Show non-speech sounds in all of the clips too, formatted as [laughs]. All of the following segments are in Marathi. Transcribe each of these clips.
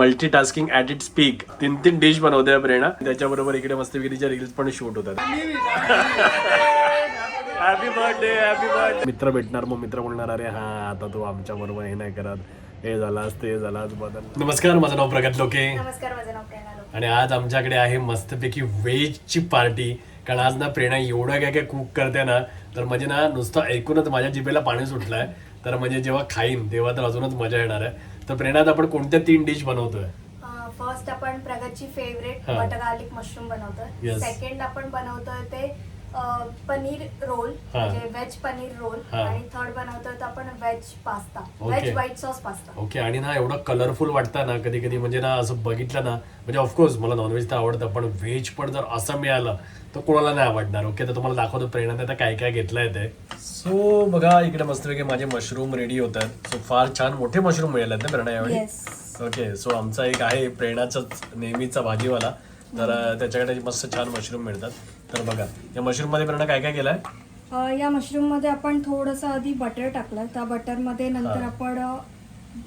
Multi tasking at its peak तीन तीन डिश बनवते प्रेरणा. त्याच्याबरोबर इकडे मस्त विक्रीच्या रील्स पण शूट होतात. हॅपी बर्थडे हॅपी बर्थडे मित्र भेटणार मग मित्र बोलणार अरे हा आता तू आमच्या बरोबर हे नाही करत. हे झालास ते झालास बदल. नमस्कार माझं नाव प्रगत लोके. नमस्कार माझं नाव प्रेरणा लोक. आणि आज आमच्याकडे आहे मस्तपैकी व्हेजची पार्टी कारण आज ना प्रेरणा एवढं काय काय कुक करते ना तर म्हणजे ना नुसतं ऐकूनच माझ्या जिभेला पाणी सुटलंय. तर म्हणजे जेव्हा खाईन तेव्हा तर अजूनच मजा येणार आहे. तर प्रेरणा आज आपण कोणत्या तीन डिश बनवतोय फर्स्ट आपण प्रगतची फेवरेट हा. बटर गार्लिक मशरूम बनवतोय Yes. सेकंड आपण बनवतोय ते पनीर रोल हा. म्हणजे व्हेज पनीर रोल हा. आणि थर्ड बनवतोय तर आपण veg pasta. Okay. Veg white sauce pasta. Okay आणि ना एवढं कलरफुल वाटतं ना कधी कधी म्हणजे ना असं बघितलं ना म्हणजे ऑफकोर्स मला नॉनव्हेज तर आवडतं पण व्हेज पण जर असं मिळालं तर कोणाला नाही आवडणार ओके? तर तुम्हाला दाखवतो प्रेरणा आता काय काय घेतलंय ते. सो बघा इकडे मस्तपैकी माझे मशरूम रेडी होत आहेत सो फार छान मोठे मशरूम मिळाले आहेत ना प्रेरणा यावेळी? येस ओके सो आमचा एक आहे प्रेरणाचाच नेहमीचा भाजीवाला. तर त्याच्याकडे मस्त छान मशरूम मिळतात. तर बघा या मशरूममध्ये प्रेरणा काय काय केलंय? या मशरूममध्ये आपण थोडंसं आधी बटर टाकलं. त्या बटरमध्ये नंतर हा. आपण अं,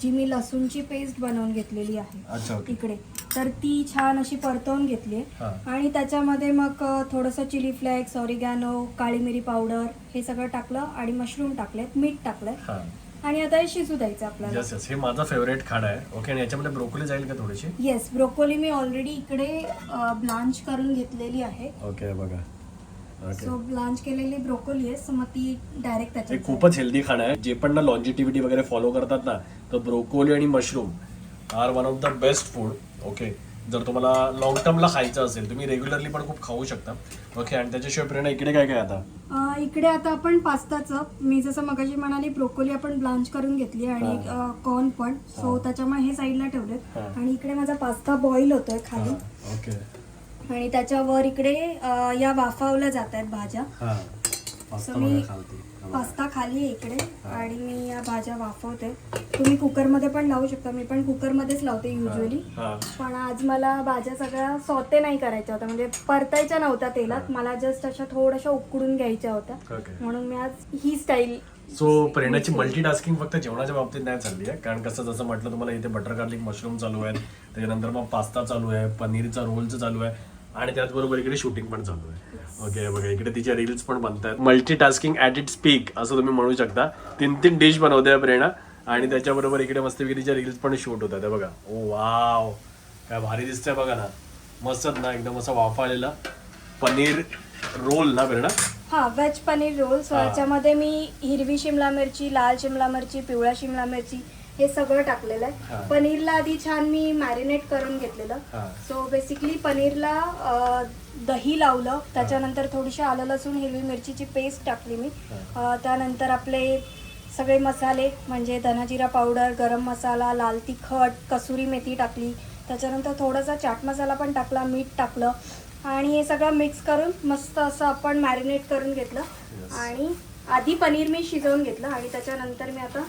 जी मी लसूणची पेस्ट बनवून घेतलेली आहे अच्छा ओके. इकडे तर ती छान अशी परतवून घेतली हा. आणि त्याच्यामध्ये मग अ, थोडंसं चिली फ्लेक्स ऑरिगॅनो काळी मिरी पावडर हे सगळं टाकलं आणि मशरूम टाकलेत मीठ टाकलंय. हा. आणि आता हे शिजू द्यायचं आपल्याला. यस यस हे माझा फेवरेट खाडा आहे. ओके आणि याच्यामध्ये ब्रोकोली जाईल का थोडीशी? येस ब्रोकोली मी ऑलरेडी इकडे ब्लांच करून घेतलेली आहे. ओके बघा. ओके सो ब्लांच केलेली ब्रोकोली आहे सो मग ती डायरेक्ट हे त्याच्यात खूपच हेल्दी खाणं आहे. जे पण ना लॉन्जिटिव्हिटी वगैरे फॉलो करतात ना तर ब्रोकोली आणि mushroom are one of the best food okay जर तुम्हाला लॉंग टर्मला खायचं असेल तुम्ही रेग्युलरली पण खूप खाऊ शकता. ओके आणि त्याच्याशिवाय प्रेरणा इकडे काय काय आता? अ, इकडे आता आपण पास्ताचं मी जसं मगाशी म्हणाली ब्रोकोली आपण ब्लांच करून घेतली आणि कॉर्न पण. सो त्याच्यामुळे हे साईडला ठेवलेत. हा. आणि इकडे माझा पास्ता बॉईल होतोय खाली. ओके आणि त्याच्यावर इकडे अ, या वाफावल्या जात आहेत भाज्या. हा. पास्ता मी- खाली आहे इकडे आणि मी या भाज्या वाफवते. तुम्ही कुकरमध्ये पण लावू शकता मी पण कुकरमध्येच लावते युजली पण आज मला भाज्या सगळ्या सॉते नाही करायच्या होत्या म्हणजे परतायच्या नव्हत्या तेलात मला जस्ट अशा थोड्याशा उकडून घ्यायच्या होत्या. म्हणून मी आज ही स्टाईल सो प्रेरणाची मल्टीटास्किंग फक्त जेवणाच्या बाबतीत नाही चालली आहे. कारण कसं जसं म्हटलं तुम्हाला इथे बटर गार्लिक मशरूम चालू आहे. त्याच्यानंतर मग पास्ता चालू आहे पनीरचा रोलचं चालू आहे. आणि त्याचबरोबर इकडे शूटिंग पण चालू आहे. ओके बघा इकडे तिच्या रील्स पण बनतात मल्टीटास्किंग ऍट इट स्पीक असं तुम्ही म्हणू शकता. तीन तीन डिश बनवते प्रेरणा. आणि त्याच्याबरोबर इकडे मस्त तिच्या रील्स पण शूट होतात. बघा. ओ वाव काय भारी दिसतंय बघा ना. मस्तच ना एकदम असं वाफालेला पनीर रोल ना प्रेरणा? हा व्हेज पनीर रोल सो. याच्यामध्ये मी हिरवी शिमला मिरची लाल शिमला मिरची पिवळ्या शिमला मिरची हे सगळं टाकलेलं हा. आहे पनीरला आधी छान मी मॅरिनेट करून घेतलेलं. हा. सो बेसिकली पनीरला अ, दही लावलं. त्याच्यानंतर थोडीशी आलं लसूण हिरवी मिरचीची पेस्ट टाकली मी. अ, त्यानंतर आपले सगळे मसाले म्हणजे धनाजिरा पावडर गरम मसाला लाल तिखट कसुरी मेथी टाकली. त्याच्यानंतर थोडासा चाट मसाला पण टाकला मीठ टाकलं. आणि हे सगळं मिक्स करून मस्त असं आपण मॅरिनेट करून घेतलं. Yes. आणि आधी पनीर मी शिजवून घेतलं. आणि त्याच्यानंतर मी आता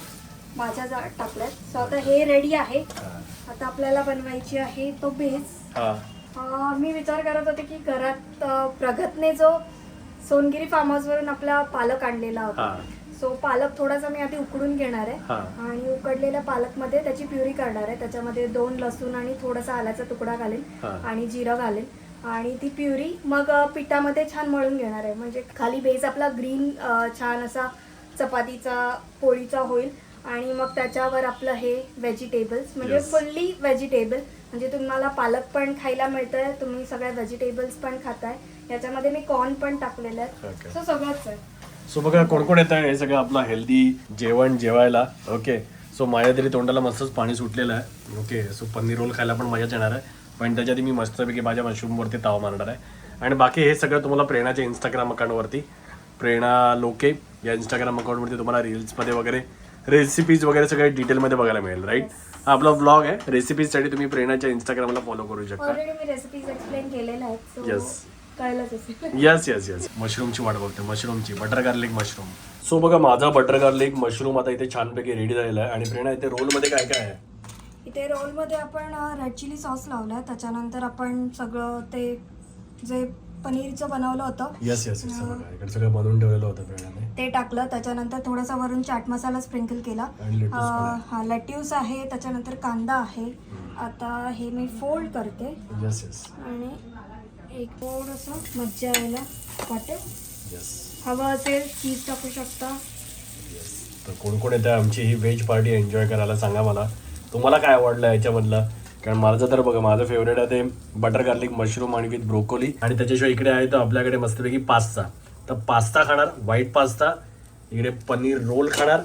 भाज्या जा टाकल्यात. सो आता हे रेडी आहे. आता आपल्याला बनवायची आहे तो बेस हा. अं, मी विचार करत होते की घरात अं, प्रगतने जो सोनगिरी फार्म हाऊस वरून आपला पालक आणलेला होता. हा. सो पालक थोडासा मी आधी उकडून घेणार आहे. हा. आणि उकडलेल्या पालकमध्ये त्याची प्युरी करणार आहे. त्याच्यामध्ये दोन लसूण आणि थोडासा आल्याचा तुकडा घालेल हा. आणि जिरं घालेल आणि ती प्युरी मग अं, पिठामध्ये छान मळून घेणार आहे. म्हणजे खाली बेस आपला ग्रीन छान असा चपातीचा पोळीचा होईल. आणि मग त्याच्यावर आपलं हे व्हेजिटेबल्स म्हणजे Yes. फुल्ली व्हेजिटेबल म्हणजे तुम्हाला पालक पण खायला मिळतंय तुम्ही सगळ्या व्हेजिटेबल्स पण खाताय. याच्यामध्ये मी कॉर्न पण टाकलेलं आहे. Okay. सो सगळंच आहे. सो बघा कोण कोण येत आहे हे सगळं आपलं हेल्दी जेवण जेवायला. ओके सो माझ्या तरी तोंडाला मस्तच पाणी सुटलेलं आहे. ओके सो पनीर रोल खायला पण मजाच येणार आहे. पण त्याच्या आधी मी मस्तपैकी माझ्या मशरूमवरती ताव मारणार आहे. आणि बाकी हे सगळं तुम्हाला प्रेरणाच्या इंस्टाग्राम अकाउंटवरती प्रेरणा लोके या इंस्टाग्राम अकाउंटवरती तुम्हाला रील्समध्ये वगैरे रेसिपीज वगैरे सगळे डिटेलमध्ये बघायला मिळेल राईट हा आपला ब्लॉग आहे. रेसिपीजसाठी तुम्ही प्रेरणाच्या इंस्टाग्रामला फॉलो करू शकता. ऑलरेडी मी रेसिपीज एक्सप्लेन केलेल्या आहेत सो Yes. कळलंच असेल. येस येस येस मशरूमची वाट बघते मशरूमची. बटर गार्लिक मशरूम सो बघा माझा बटर गार्लिक मशरूम आता इथे छानपैकी रेडी झालेला आहे आणि प्रेरणा इथे रोलमध्ये काय काय आहे? इथे रोलमध्ये आपण रेड चिली सॉस लावला त्याच्यानंतर आपण सगळं ते जे पनीरचं बनवलं होतं. येस येस येस बघा इकडे सगळं बनवून ठेवलेलं होतं प्रेरणाने ते टाकलं. त्याच्यानंतर थोडासा वरून चाट मसाला स्प्रिंकल केला. आणि lettuce पण हा लेट्यूस आहे. त्याच्यानंतर कांदा आहे. आता हे मी फोल्ड करते. येस येस आणि एक थोडंसं मज्जा यायला वाटेल. येस हवं असेल चीज टाकू शकता. तर कोण कोण येतं आमची ही व्हेज पार्टी एन्जॉय करायला सांगा मला. तुम्हाला काय आवडलं याच्यामधलं? कारण माझं तर बघा माझं फेवरेट आहे ते बटर गार्लिक मशरूम आणि विथ ब्रोकोली आणि त्याच्याशिवाय इकडे आहे तर आपल्याकडे मस्तपैकी पास्ता तर पास्ता खाणार व्हाईट पास्ता इकडे पनीर रोल खाणार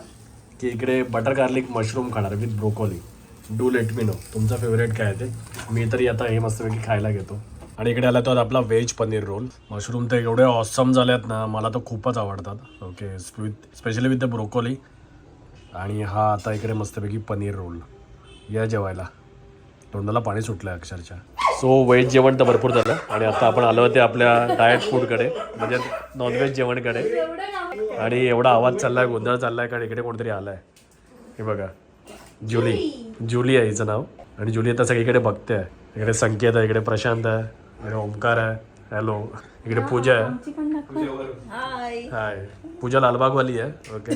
की इकडे बटर गार्लिक मशरूम खाणार with broccoli do let me know तुमचं फेवरेट काय आहे ते? मी तरी आता हे मस्तपैकी खायला घेतो. आणि इकडे आला तो आपला व्हेज पनीर रोल मशरूम तर एवढे ऑसम झाले आहेत ना मला तर खूपच आवडतात. Okay with specially with the broccoli आणि हा आता इकडे मस्तपैकी पनीर रोल या जेवायला. तोंडाला पाणी सुटलं आहे अक्षरशः. सो व्हेज जेवण तर भरपूर झालं. आणि आता आपण आलो होते आपल्या डाएट फूडकडे म्हणजे नॉनव्हेज जेवणकडे आणि एवढा आवाज चाललाय गोंधळ चाललाय कारण इकडे कोणतरी आलाय. हे बघा. जुली. जुली आहे हिचं नाव. आणि जुली आता सगळीकडे बघते आहे इकडे संकेत आहे इकडे प्रशांत आहे इकडे ओमकार आहे. हॅलो इकडे पूजा आहे. हाय पूजा लालबागवाली आहे. ओके.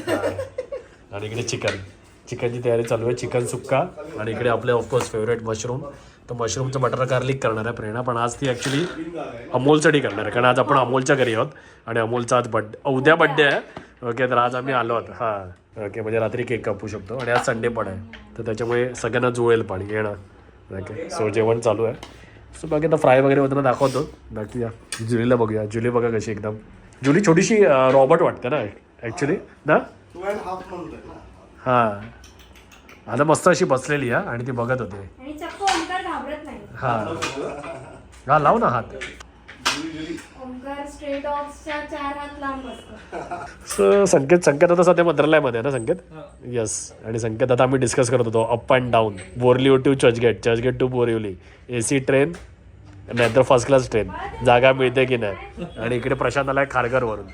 आणि इकडे चिकन. चिकनची तयारी चालू आहे. चिकन सुक्का आणि इकडे आपले ऑफकोर्स फेवरेट मशरूम तर मशरूमचं बटर गार्लिक करणार आहे प्रेरणा पण आज ती ॲक्च्युली अमोलसाठी करणार आहे कारण आज आपण अमोलच्या घरी आहोत आणि अमोलचा आज बड्डे उद्या बड्डे आहे. ओके तर आज आम्ही आलो आहोत. हां ओके म्हणजे रात्री केक कापू शकतो. आणि आज संडे पण आहे. तर त्याच्यामुळे सगळ्यांना जुळेल पाणी. येणार ओके सो जेवण चालू आहे. सो बाकी आता फ्राय वगैरे होताना दाखवतो. बाकी या जुलीला बघूया. जुली बघा कशी एकदम. जुली छोटीशी रॉबर्ट वाटते ना ॲक्च्युली ना. हां. आता मस्त अशी बसलेली आहे आणि ती बघत होते. आणि चक्क ओंकार घाबरत नाही. हां. हा लाव ना हात. ओंकार स्ट्रे डॉग्सच्या चार हात लांब असतो सो संकेत संकेत आता सध्या मंत्रालयामध्ये आहे ना संकेत? येस आणि संकेत आता आम्ही डिस्कस करत होतो up and down Borivali to Churchgate Churchgate to Borivali A C train नाहीतर फर्स्ट क्लास ट्रेन जागा मिळते की नाही? [laughs] आणि इकडे प्रशांत आलाय खारघरवरून.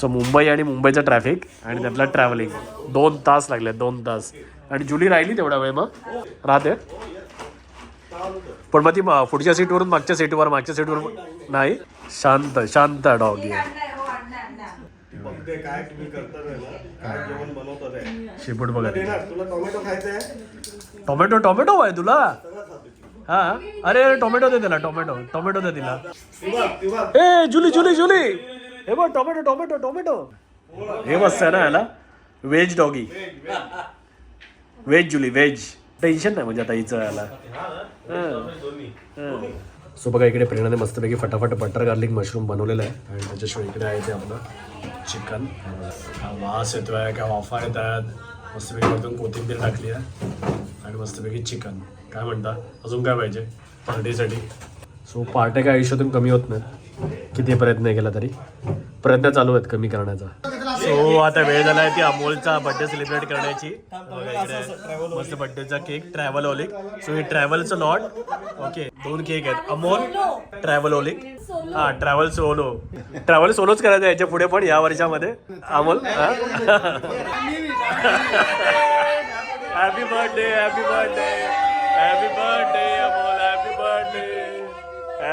सो मुंबई आणि मुंबईचं ट्रॅफिक आणि त्यातलं ट्रॅव्हलिंग दोन तास लागले दोन तास. आणि जुली राहिली तेवढा वेळ मग? राहते? पण मग ती म- पुढच्या सीटवरून मागच्या सीटवर मागच्या सीटवर नाही? शांत शांत डॉगी आहे शेपूट बघा टोमॅटो टोमॅटो टोमॅटो आहे तुला? हा? अरे अरे टोमॅटो दे त्याला टोमॅटो. टोमॅटो दे तिला. ए जुली जुली जुली. हे बघ टोमॅटो टोमॅटो टोमॅटो. हे मस्त आहे ना याला veg doggy. Veg Julie veg tension नाही म्हणजे आता हिचं याला. सो बघा इकडे प्रेरणाने मस्तपैकी फटाफट बटर गार्लिक मशरूम बनवलेलं आहे. आणि त्याच्याशिवाय इकडे आहे ते आपलं चिकन वास येतोय काय वाफा येत आहेत. मस्तपैकी वरतून कोथिंबीर टाकली आहे. आणि मस्तपैकी चिकन काय म्हणता? अजून काय पाहिजे? पार्टीसाठी सो पार्ट्या काय आयुष्यातून कमी होत नाही किती प्रयत्न केला तरी? प्रयत्न चालू आहेत कमी करण्याचा. सो आता वेळ झाला आहे ती अमोलचा बर्थडे सेलिब्रेट करण्याची. मस्त बर्थडेचा केक ट्रॅव्हल ओलिक सो हे ट्रॅव्हलचं लॉट ओके दोन केक आहेत. अमोल ट्रॅव्हल ओलिक हा ट्रॅव्हल सोलो ट्रॅव्हल सोलोच करायचं याच्यापुढे पण या वर्षामध्ये. Amol happy birthday happy birthday happy birthday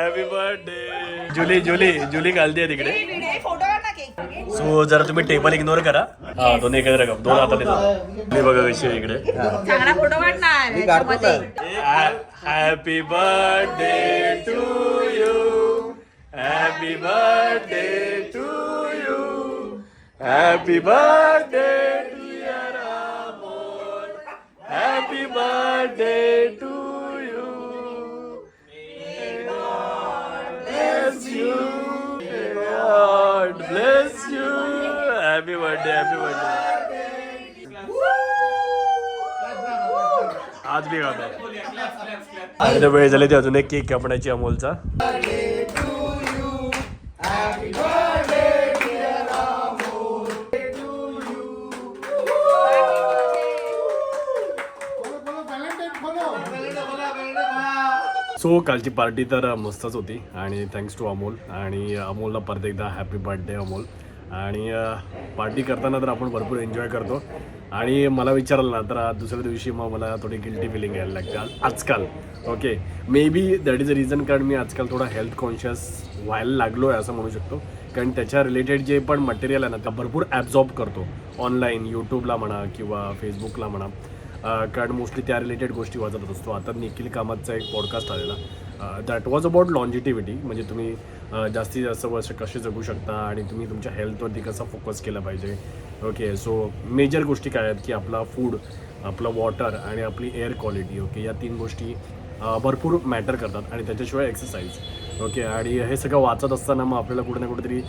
happy birthday Julie Julie Julie घालते तिकडे. सो जरा तुम्ही टेबल इग्नोर करा. हा दोन एकत्र कप दोन हातात येतात. मी बघा कशी आहे इकडे. चांगला फोटो काढणार याच्यामध्ये. Happy birthday to you happy birthday to you happy birthday to your Amol happy birthday to Birthday, happy birthday. आज बी गातो आणि वेळ झाली ते अजून एक केक कापण्याची अमोलचा. सो कालची पार्टी तर मस्तच होती. आणि थँक्स टू अमोल. आणि अमोलला परत एकदा हॅपी बर्थडे अमोल. आणि पार्टी करताना तर आपण भरपूर एन्जॉय करतो. आणि मला विचारलं ना तर दुसऱ्या दिवशी मग मला थोडी गिल्टी फिलिंग यायला लागते. आजकाल. Okay maybe that is a reason कारण मी आजकाल थोडा हेल्थ कॉन्शियस व्हायला लागलो आहे असं म्हणू शकतो. कारण त्याच्या रिलेटेड जे पण मटेरियल आहे ना त्या भरपूर ॲब्झॉर्ब करतो. ऑनलाईन यूट्यूबला म्हणा किंवा फेसबुकला म्हणा. कारण मोस्टली त्या रिलेटेड गोष्टी वाचत असतो. आता निखिल कामाचा एक पॉडकास्ट आलेला. दॅट वॉज अबाउट लॉन्जिटिव्हिटी म्हणजे तुम्ही जास्तीत जास्त वर्ष कसे जगू शकता आणि तुम्ही तुमच्या हेल्थवरती कसा फोकस केला पाहिजे. ओके सो मेजर गोष्टी काय आहेत की आपला फूड आपलं वॉटर आणि आपली एअर क्वालिटी ओके या तीन गोष्टी भरपूर मॅटर करतात आणि त्याच्याशिवाय एक्सरसाइज ओके आणि हे सगळं वाचत असताना मग आपल्याला कुठे ना कुठेतरी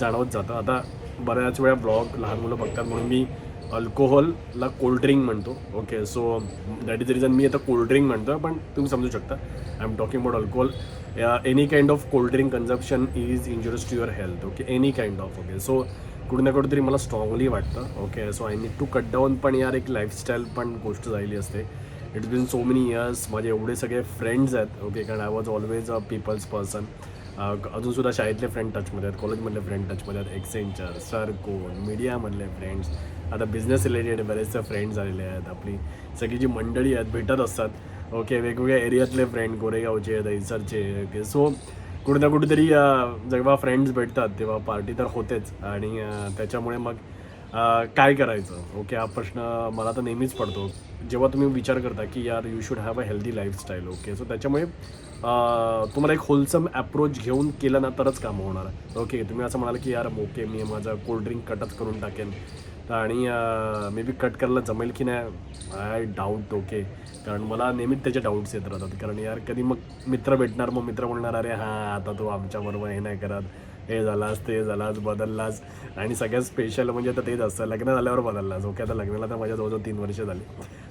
जाणवत जातं. आता बऱ्याच वेळा ब्लॉग लहान मुलं बघतात म्हणून मी अल्कोहोलला कोल्ड्रिंक म्हणतो. Okay so that is the reason मी आता कोल्ड्रिंक म्हणतो पण तुम्ही समजू शकता. I am talking about alcohol any kind of cold drink consumption is injurious to your health okay any kind of okay so कुठे ना कुठेतरी मला स्ट्रॉंगली वाटतं okay so I need to cut down पण यार एक लाईफस्टाईल पण गोष्ट झालेली असते. It's been so many years माझे एवढे सगळे फ्रेंड्स आहेत ओके कारण I was always a people's person अजूनसुद्धा शाळेतले फ्रेंड टचमध्ये आहेत कॉलेजमधले फ्रेंड टचमध्ये आहेत. एक्सेंचर सरकोन मीडियामधले फ्रेंड्स आता बिझनेस रिलेटेड बरेचसे फ्रेंड्स झालेले आहेत. आपली सगळी जी मंडळी आहेत भेटत असतात. ओके वेगवेगळ्या एरियातले फ्रेंड गोरेगावचे दहिसरचे ओके सो कुठे ना कुठेतरी जेव्हा फ्रेंड्स भेटतात तेव्हा पार्टी तर होतेच. आणि त्याच्यामुळे मग काय करायचं? ओके हा प्रश्न मला तर नेहमीच पडतो. जेव्हा तुम्ही विचार करता की यार you should have a healthy lifestyle okay so त्याच्यामुळे तुम्हाला एक होलसम अप्रोच घेऊन केलं ना तरच कामं होणार. ओके तुम्ही असं म्हणाल की यार ओके मी माझं कोल्ड्रिंक कटच करून टाकेन. आणि मे बी कट करायला जमेल की नाही? आय डाऊट ओके कारण मला नेहमीच त्याचे डाऊट्स येत राहतात. कारण यार कधी मग मित्र भेटणार मग मित्र म्हणणार अरे हां आता तू आमच्याबरोबर हे नाही करत. हे झालास ते झालास बदललास. आणि सगळ्यात स्पेशल म्हणजे आता तेच असतं. लग्न झाल्यावर बदललास. ओके आता लग्नाला तर माझ्या जवळजवळ तीन वर्ष झाली.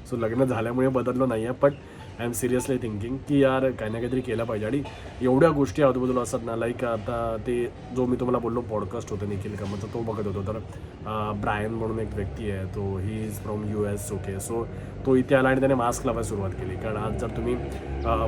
सो लग्न झाल्यामुळे बदललो नाही आहे पण आय एम सिरियसली थिंकिंग की यार काही ना काहीतरी केलं पाहिजे. आणि एवढ्या गोष्टी आजूबाजूला असतात ना लाईक आता ते जो मी तुम्हाला बोललो पॉडकास्ट होतं निखिल कामाचा तो बघत होतो. तर ब्रायन म्हणून एक व्यक्ती आहे तो he is from U S okay so तो इथे आला आणि त्याने मास्क लावायला सुरुवात केली. कारण आज जर तुम्ही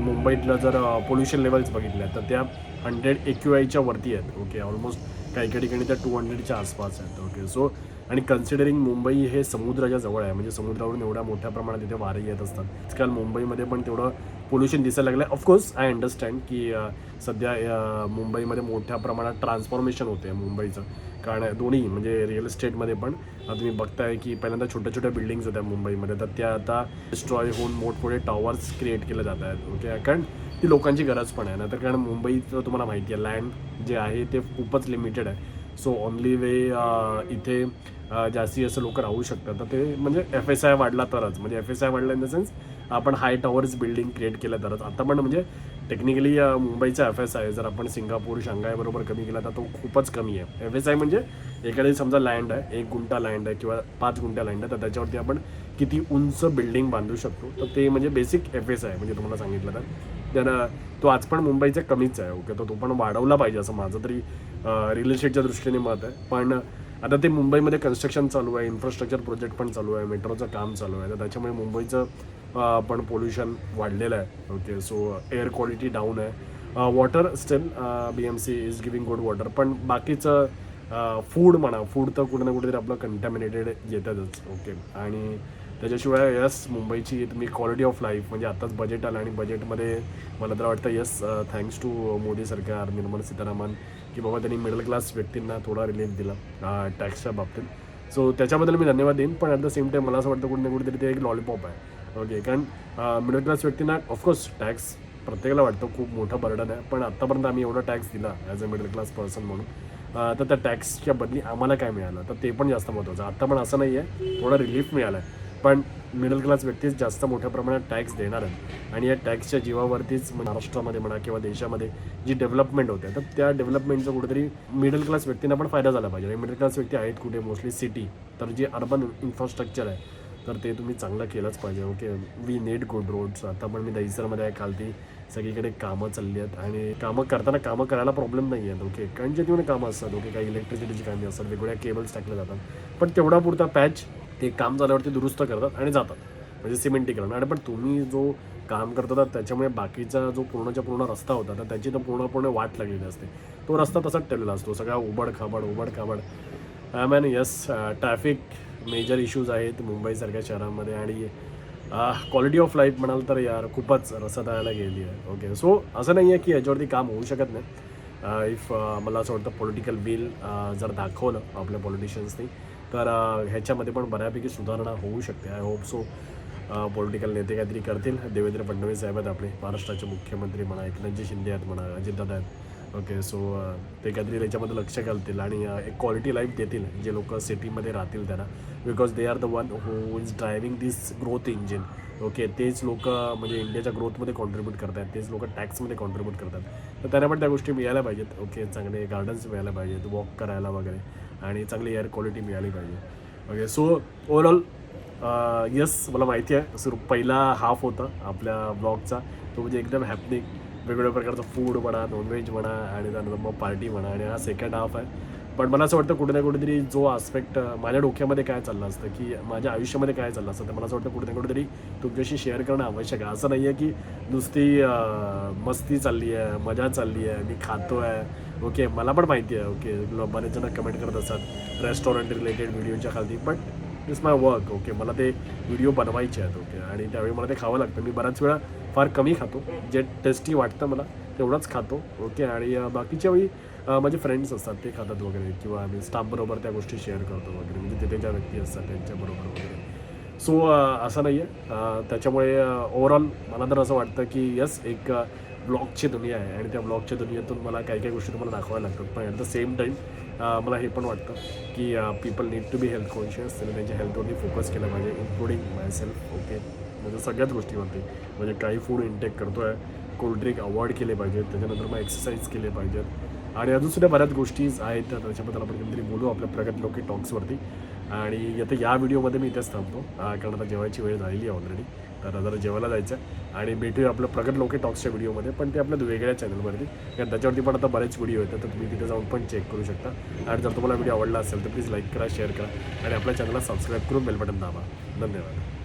मुंबईतलं जर पोल्युशन लेवल्स बघितल्या तर त्या हंड्रेड एक्यू आयच्या वरती आहेत ओके ऑलमोस्ट काही काही ठिकाणी त्या टू हंड्रेडच्या आसपास आहेत ओके सो आणि कन्सिडरिंग मुंबई हे समुद्राच्या जवळ आहे म्हणजे समुद्रावरून एवढ्या मोठ्या प्रमाणात तिथे वारे येत असतात. आजकाल मुंबईमध्ये पण तेवढं पोल्युशन दिसायला लागलं आहे ऑफकोर्स आय अंडरस्टँड की सध्या मुंबईमध्ये मोठ्या प्रमाणात ट्रान्सफॉर्मेशन होते मुंबईचं. कारण दोन्ही म्हणजे रिअल इस्टेटमध्ये पण तुम्ही बघताय की पहिल्यांदा छोट्या छोट्या बिल्डिंग्स होत्या मुंबईमध्ये. तर त्या आता डिस्ट्रॉय होऊन मोठमोठे टॉवर्स क्रिएट केले जात आहेत. ओके कारण ती लोकांची गरज पण आहे. ना तर कारण मुंबईचं तुम्हाला माहिती आहे लँड जे आहे ते खूपच लिमिटेड आहे. सो ऑनली वे इथे जास्ती जास्तीत जास्त लोक राहू शकतात. तर ते म्हणजे एफ एस आय वाढला तरच. म्हणजे एफ एस आय वाढला इन द सेन्स आपण हाय टॉवर्स बिल्डिंग क्रिएट केलं तरच. आता पण म्हणजे टेक्निकली मुंबईचा एफ एस आय जर आपण सिंगापूर शांघायबरोबर कमी केला तर तो खूपच कमी आहे. एफ एस आय म्हणजे एखादी समजा लँड आहे एक गुंठा लँड आहे किंवा पाच गुंठ्या लँड आहे तर त्याच्यावरती आपण किती उंच बिल्डिंग बांधू शकतो? तर ते म्हणजे बेसिक एफ एस आय म्हणजे तुम्हाला सांगितलं तर. तर तो आज पण मुंबईचा कमीच आहे ओके? तर तो पण वाढवला पाहिजे असं माझं तरी रिअल इस्टेटच्या दृष्टीने मत आहे. पण आता ते मुंबईमध्ये कन्स्ट्रक्शन चालू आहे इन्फ्रास्ट्रक्चर प्रोजेक्ट पण चालू आहे मेट्रोचं काम चालू आहे. तर त्याच्यामुळे मुंबईचं पण पोल्युशन वाढलेलं आहे. Okay so air quality down आहे. Water still B M C is giving good water पण बाकीचं फूड म्हणा फूड तर कुठे ना कुठेतरी आपलं कंटॅमिनेटेड येतातच. ओके आणि त्याच्याशिवाय यस मुंबईची तुम्ही क्वालिटी ऑफ लाईफ म्हणजे आत्ताच बजेट आलं आणि बजेटमध्ये मला तर वाटतं यस थँक्स टू मोदी सरकार निर्मला सीतारामन की बाबा त्यांनी मिडल क्लास व्यक्तींना थोडा रिलीफ दिला टॅक्सच्या बाबतीत. सो त्याच्याबद्दल मी धन्यवाद देईन पण ॲट द सेम टाईम मला असं वाटतं कुठे ना कुठेतरी ते एक लॉलीपॉप आहे. ओके कारण मिडल क्लास व्यक्तींना ऑफकोर्स टॅक्स प्रत्येकाला वाटतो खूप मोठं बर्डन आहे पण आत्तापर्यंत आम्ही एवढा टॅक्स दिला as a middle class person म्हणून. तर त्या टॅक्सच्या बदली आम्हाला काय मिळालं? तर ते पण जास्त महत्त्वाचं आत्ता पण असं नाही आहे थोडा रिलीफ मिळाला आहे पण मिडल क्लास व्यक्तीच जास्त मोठ्या प्रमाणात टॅक्स देणार आहेत. आणि या टॅक्सच्या जीवावरतीच म्हणजे महाराष्ट्रामध्ये म्हणा किंवा देशामध्ये जी डेव्हलपमेंट होते तर त्या डेव्हलपमेंटचा कुठेतरी मिडल क्लास व्यक्तींना पण फायदा झाला पाहिजे. म्हणजे मिडल क्लास व्यक्ती आहेत कुठे मोस्टली सिटी तर जे अर्बन इन्फ्रास्ट्रक्चर आहे तर ते तुम्ही चांगलं केलंच पाहिजे. Okay we need good roads. आता पण मी दहिसरमध्ये आहे खालती सगळीकडे कामं चालली आहेत आणि कामं करताना कामं करायला प्रॉब्लेम नाही आहेत ओके कारण जे तिकडे कामं असतात. ओके काही इलेक्ट्रिसिटीची कामे असतात वेगवेगळ्या केबल्स टाकल्या जातात. पण तेवढा पुरता पॅच ते काम झाल्यावरती दुरुस्त करतात आणि जातात. म्हणजे सिमेंटीकरण आणि पण तुम्ही जो काम करतात त्याच्यामुळे बाकीचा जो पूर्णच्या पूर्ण रस्ता होता तर त्याची तर पूर्णपूर्ण वाट लागलेली असते. तो रस्ता तसाच ठेवलेला असतो. सगळा उबड खाबड उबड खाबड. I mean yes traffic major issues आहेत मुंबईसारख्या शहरामध्ये आणि क्वालिटी ऑफ लाईफ म्हणाल तर यार खूपच रसदायला गेली आहे. ओके सो असं नाही आहे की याच्यावरती काम होऊ शकत नाही. इफ मला असं वाटतं पॉलिटिकल बिल जर दाखवलं आपल्या पॉलिटिशियन्सनी तर ह्याच्यामध्ये पण बऱ्यापैकी सुधारणा होऊ शकते. आय होप सो पॉलिटिकल नेते काहीतरी करतील. देवेंद्र फडणवीस साहेब आहेत आपले. महाराष्ट्राचे मुख्यमंत्री म्हणा एकनाथजी शिंदे आहेत म्हणा अजितदादा आहेत. ओके सो ते काहीतरी त्याच्यामध्ये लक्ष घालतील आणि एक क्वालिटी लाईफ देतील. जे लोक सिटीमध्ये राहतील त्यांना. Because they are the one who is driving this growth engine okay तेच लोक म्हणजे इंडियाच्या ग्रोथमध्ये कॉन्ट्रीब्यूट करतात तेच लोक टॅक्समध्ये कॉन्ट्रीब्यूट करतात तर त्यांना पण त्या गोष्टी मिळायला पाहिजेत. ओके चांगले गार्डन्स मिळायला पाहिजेत. वॉक करायला वगैरे. आणि चांगली एअर क्वालिटी मिळाली पाहिजे. ओके सो ओवरऑल यस मला माहिती आहे सुरू पहिला हाफ होता आपल्या ब्लॉगचा तो म्हणजे एकदम हॅपनिंग वेगवेगळ्या प्रकारचं फूड म्हणा नॉनव्हेज म्हणा आणि त्यानंतर मग पार्टी म्हणा आणि हा सेकंड हाफ आहे. पण मला असं वाटतं कुठे ना कुठेतरी जो आस्पेक्ट uh, माझ्या डोक्यामध्ये काय चाललं असतं की माझ्या आयुष्यामध्ये काय चाललं असतं तर मला असं वाटतं कुठे ना कुठेतरी तुमच्याशी शेअर करणं आवश्यक आहे. असं नाही आहे की नुसती uh, मस्ती चालली आहे मजा चालली आहे मी खातो आहे ओके मला पण माहिती आहे ओके बरेच जण कमेंट करत असतात रेस्टॉरंट रिलेटेड व्हिडिओच्या खाली but it's my work okay मला ते व्हिडिओ बनवायचे आहेत ओके आणि त्यावेळी मला ते खावं लागतं. मी बऱ्याच वेळा फार कमी खातो जे टेस्टी वाटतं मला तेवढंच खातो ओके आणि बाकीच्या वेळी माझे फ्रेंड्स असतात ते खातात वगैरे किंवा आम्ही स्टाफबरोबर त्या गोष्टी शेअर करतो वगैरे म्हणजे तिथे ज्या व्यक्ती असतात त्यांच्याबरोबर वगैरे. सो असं नाही आहे त्याच्यामुळे ओवरऑल मला तर असं वाटतं की यस एक ब्लॉगची दुनिया आहे आणि त्या ब्लॉगच्या दुनियेतून मला काही काही गोष्टी तुम्हाला दाखवायला लागतात. पण ॲट द सेम टाईम मला हे पण वाटतं की people need to be health conscious त्यांनी त्यांच्या हेल्थवरती फोकस केला पाहिजे इन्क्लुडिंग माय सेल्फ ओके म्हणजे सगळ्याच गोष्टीवरती. म्हणजे काही फूड इंटेक करतो आहे कोल्ड्रिंक अवॉइड केले पाहिजेत त्याच्यानंतर मग एक्सरसाइज केले पाहिजेत. आणि अजून सुद्धा बऱ्याच गोष्टी आहेत तर त्याच्याबद्दल आपण कधीतरी बोलू आपल्या प्रगत लोके टॉक्सवरती आणि आता या व्हिडिओमध्ये मी इथेच थांबतो कारण आता जेवायची वेळ झालेली आहे ऑलरेडी तर जरा जेवायला जायचं आहे आणि भेटूया आपलं प्रगत लोके टॉक्सच्या व्हिडिओमध्ये पण ते आपल्या वेगळ्या चॅनलवरती कारण त्याच्यावरती पण आता बरेच व्हिडिओ येतात तर तुम्ही तिथे जाऊन पण चेक करू शकता. आणि जर तुम्हाला व्हिडिओ आवडला असेल तर प्लीज लाईक करा शेअर करा. आणि आपल्या चॅनलला सबस्क्राईब करून बेल बटन दाबा. धन्यवाद.